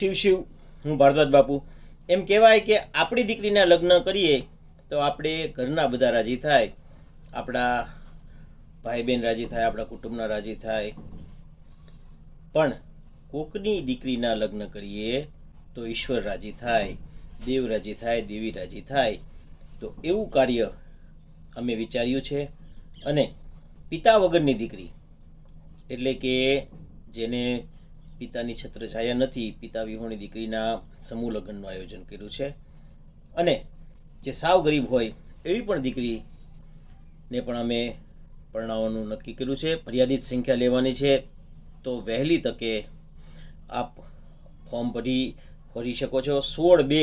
શિવ શિવ, હું ભારદ્વાજ બાપુ. એમ કહેવાય કે આપણી દીકરીના લગ્ન કરીએ તો આપણે ઘરના બધા રાજી થાય, આપણા ભાઈ બહેન રાજી થાય, આપણા કુટુંબના રાજી થાય. પણ કોકની દીકરીના લગ્ન કરીએ તો ઈશ્વર રાજી થાય, દેવ રાજી થાય, દેવી રાજી થાય. તો એવું કાર્ય અમે વિચાર્યું છે અને પિતા વગરની દીકરી, એટલે કે જેને પિતાની છત્રછાયા નથી, પિતા વિહોણી દીકરીના સમૂહ લગ્નનું આયોજન કર્યું છે. અને જે સાવ ગરીબ હોય એવી પણ દીકરીને પણ અમે પરણાવવાનું નક્કી કર્યું છે. મર્યાદિત સંખ્યા લેવાની છે. તો વહેલી તકે આપ ફોર્મ ભરી ભરી શકો છો. સોળ બે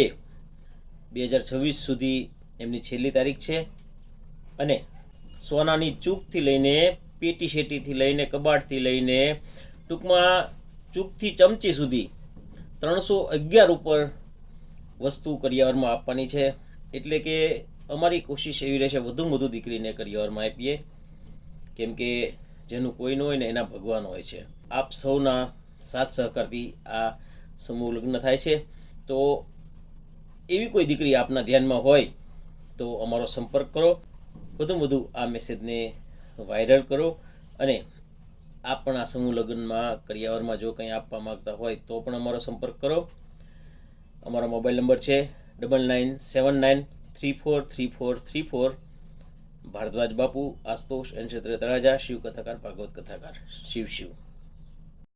બે હજાર છવ્વીસ સુધી એમની છેલ્લી તારીખ છે. અને સોનાની ચૂકથી લઈને, પેટી શેટીથી લઈને, કબાટથી લઈને ટૂંકમાં ચૂકથી ચમચી સુધી ત્રણસો અગિયાર ઉપર વસ્તુ કરિયાવરમાં આપવાની છે. એટલે કે અમારી કોશિશ એવી રહેશે વધુમાં વધુ દીકરીને કરિયાવરમાં આપીએ. કેમ કે જેનું કોઈ ન હોય ને એના ભગવાન હોય છે. આપ સૌના સાથ સહકારથી આ સમૂહ લગ્ન થાય છે. તો એવી કોઈ દીકરી આપના ધ્યાનમાં હોય તો અમારો સંપર્ક કરો. વધુમાં વધુ આ મેસેજને વાયરલ કરો અને આપ પણ આ સમૂહ લગ્નમાં કરિયાવરમાં જો કંઈ આપવા માગતા હોય તો પણ અમારો સંપર્ક કરો. અમારો મોબાઈલ નંબર છે double nine seven nine three four three four three four Bhardwaj Bapu Ashutosh N ક્ષેત્રે તળાજા શિવ કથાકાર ભાગવત કથાકાર, શિવ શિવ.